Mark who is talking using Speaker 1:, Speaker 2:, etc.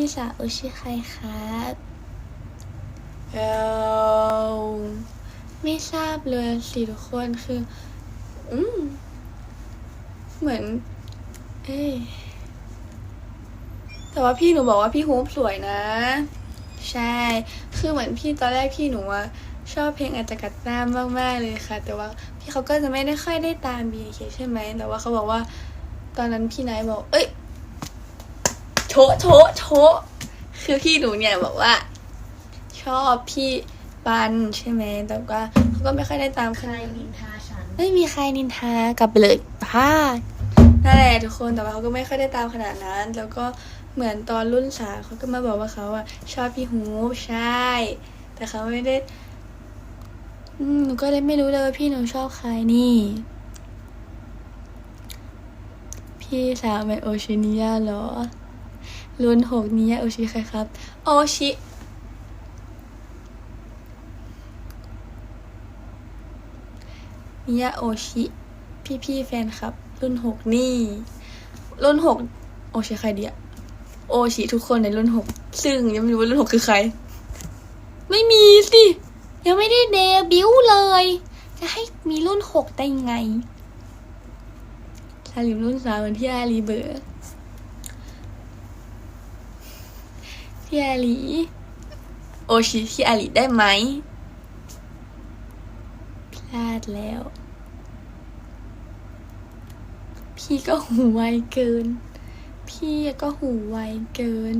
Speaker 1: พี่สาวชื่อใครครับเออไม่ทราบเลยสิทุกคนคือ อืม เหมือน เอ้ยแต่ว่าพี่หนูบอกว่าพี่ฮูปสวยนะ ใช่ คือเหมือนพี่ตอนแรกพี่หนูอะชอบเพลงอาจจะกัดหน้ามากๆเลยค่ะ แต่ว่าพี่เขาก็จะไม่ได้ค่อยได้ตาม BK ใช่ไหม แต่ว่าเขาบอกว่า ตอนนั้นพี่นายบอก เอ้ย ชะโชะโชะคือพี่หนูเนี่ยบอกว่า ชอบพี่ปันใช่ไหมแต่ว่าเขาก็ไม่ค่อยได้ตาม
Speaker 2: ใค
Speaker 1: ข
Speaker 2: ร
Speaker 1: นาด
Speaker 2: นินทาฉัน
Speaker 1: ไม่มีใครนินทากลับไปเลยพลาดนั่นแหละทุกคนแต่ว่าเขาก็ไม่ค่อยได้ตามขนาดนั้น แล้วก็เหมือนตอนรุ่นสามเขาก็มาบอกว่าเขาอะชอบพี่ฮูปใช่ แต่เขาไม่ได้อืมหนูก็เลยไม่รู้เลยว่าพี่หนูชอบใครนี่ พี่สาวเป็นโอชินิยาเหรอ รุ่นหกนี้โอชิใครครับ โอชิมิยาโอชิ พี่พี่แฟนครับ รุ่นหกนี่ รุ่นหกโอชิใครเดียโอชิทุกคนในรุ่นหกซึ่งยังไม่รู้ว่ารุ่นหกคือใคร ไม่มีสิ ยังไม่ได้เดบิวต์เลย จะให้มีรุ่นหกได้ไงชาลิมรุ่นสามเหมือนพี่อาลีเบอร์ พี่อาลีโอชิพี่อาลีได้ไหมพลาดแล้ว พี่ก็หูไวเกิน พี่ก็หูไวเกิน